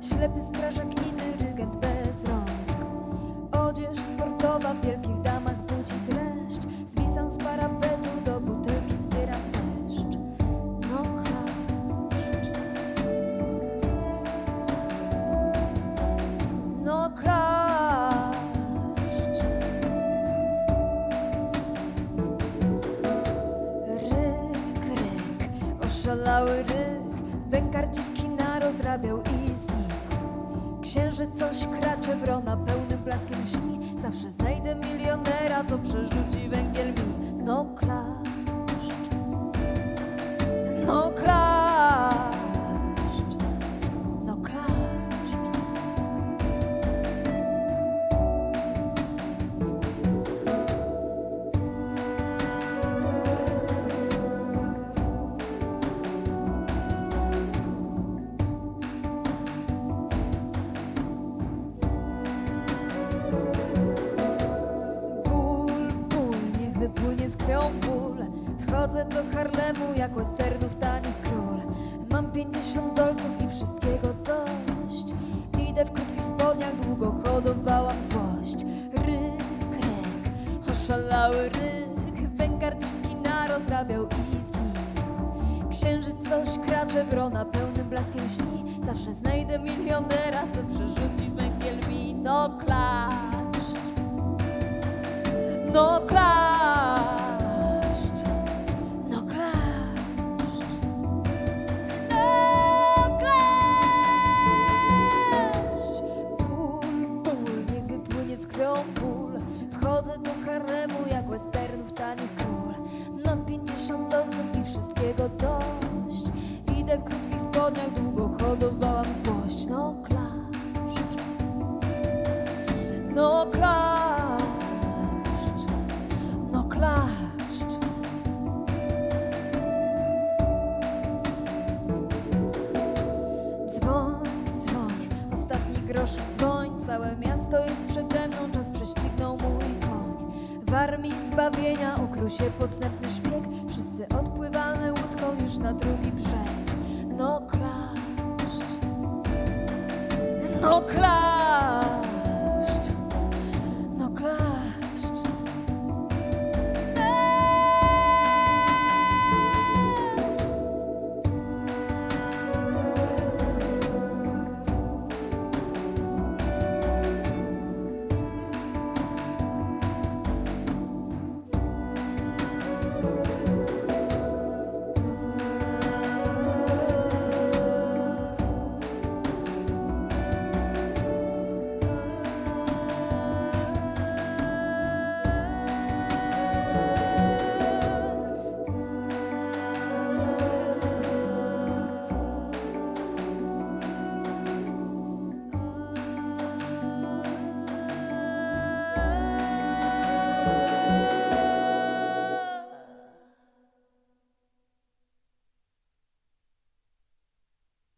ślepy strażak i dyrygent bez rąk. Odzież sportowa w wielkich damach budzi dreszcz. Zwisam z parapetu, do butelki zbieram deszcz. No klaszcz. No klaszcz. Ryk, ryk, oszalały ryk dziwki narozrabiał i znikł. Księżyc coś kracze, wrona pełnym blaskiem śni. Zawsze znajdę milionera, co przerzuci węgiel mi No klaszcz krwią ból. Wchodzę do Harlemu jak westernów tani król. Mam pięćdziesiąt dolców i wszystkiego dość. Idę w krótkich spodniach, długo hodowałam złość. Ryk, ryk, oszalały ryk. Węgar dziwki narozrabiał i znikł Księżyc coś kracze, wrona pełnym blaskiem śni. Zawsze znajdę milionera, co przerzuci węgiel mi No klaszcz no spodniach, długo hodowałam złość. No klaszcz, no klaszcz. No klaszcz. Dzwoń, dzwoń, ostatni grosz dzwoń. Całe miasto jest przede mną, czas prześcignął mój koń. W armii zbawienia ukrył się podstępny szpieg. Wszyscy odpływamy łódką już na drugi brzeg No klaszcz No klaszcz